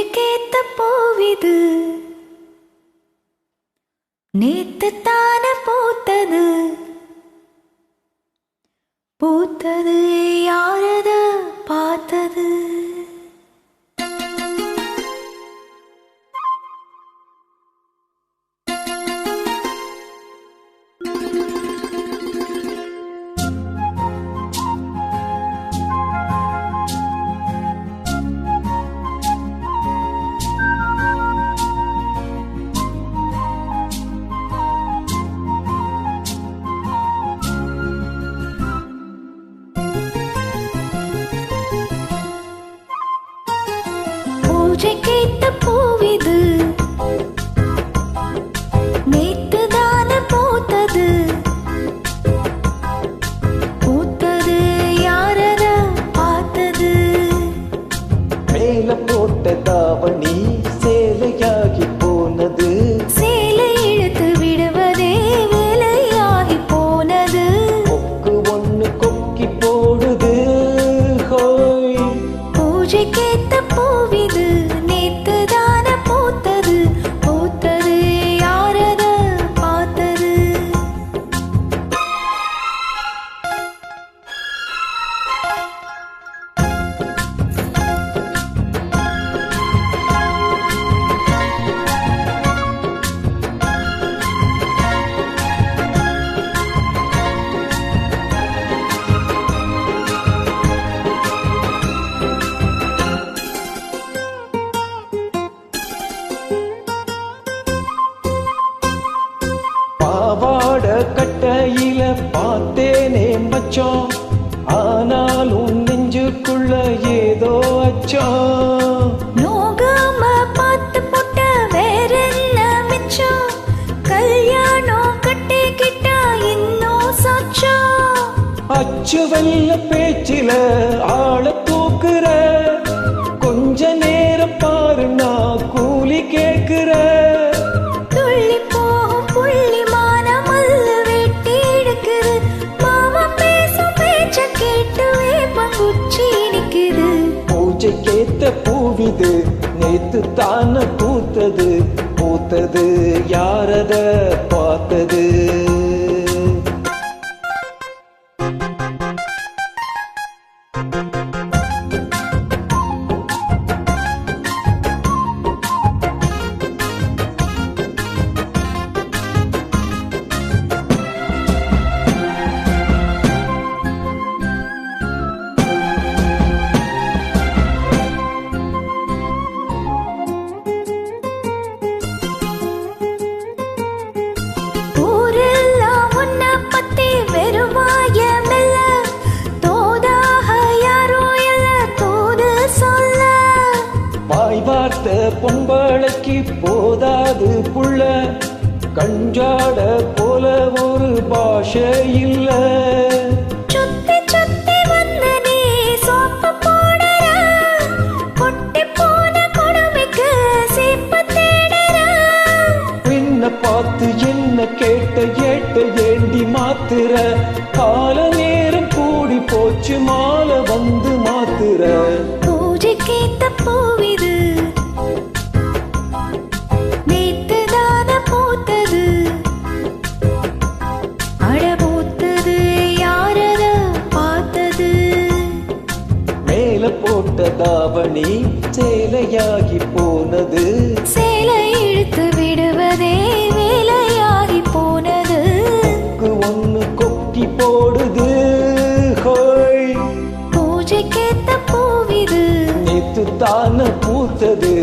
பூஜைக்கேத்த பூவிது. நேத்து தான பூத்தது. பூத்தது பூஜைக்கேத்த பூவிது. நேத்து தான பூத்தது. பூத்தது யாரத பார்த்தது. மேல போட்ட தாவணி சேலையாகி போனது. சேலை இழுத்து விடுவதே வேலையாகி போனது. கொக்கு ஒண்ணு கொக்கி போடுது. ஹோய். பூஜைக்கேத்த கட்டையில பார்த்தேனே மச்சான் ஆனாலும் நெஞ்சுக்குள்ள ஏதோ அச்சம் நோகாம பார்த்து போட்ட வேற என்ன மிச்சம் கல்யாணம் கட்டிக்கிட்டா இன்னும் சாட்சம் அச்சு வெல்ல பேச்சில ஆள தூக்குற பூவிது நேத்து தான பூத்தது. பூத்தது யாரத பார்த்தது? வாய் வார்த்த பொம்பளைக்கு போதாது புள்ள. கஞ்சாட போல ஒரு பாஷை இல்ல. பார்த்து என்ன கேட்ட ஏட்ட ஏண்டி மாத்துற. கால நேரம் கூடி போச்சு மாலை வந்து மாத்துற. பூஜைக்கேத்த பூவிது போட்ட தாவணி சேலையாகி போனது. சேலை இழுத்து விடுவதே வேலையாகி போனது. கொக்கு ஒண்ணு கொக்கி போடுது. ஹோய். பூஜைக்கேத்த பூவிது நேத்து தான பூத்தது.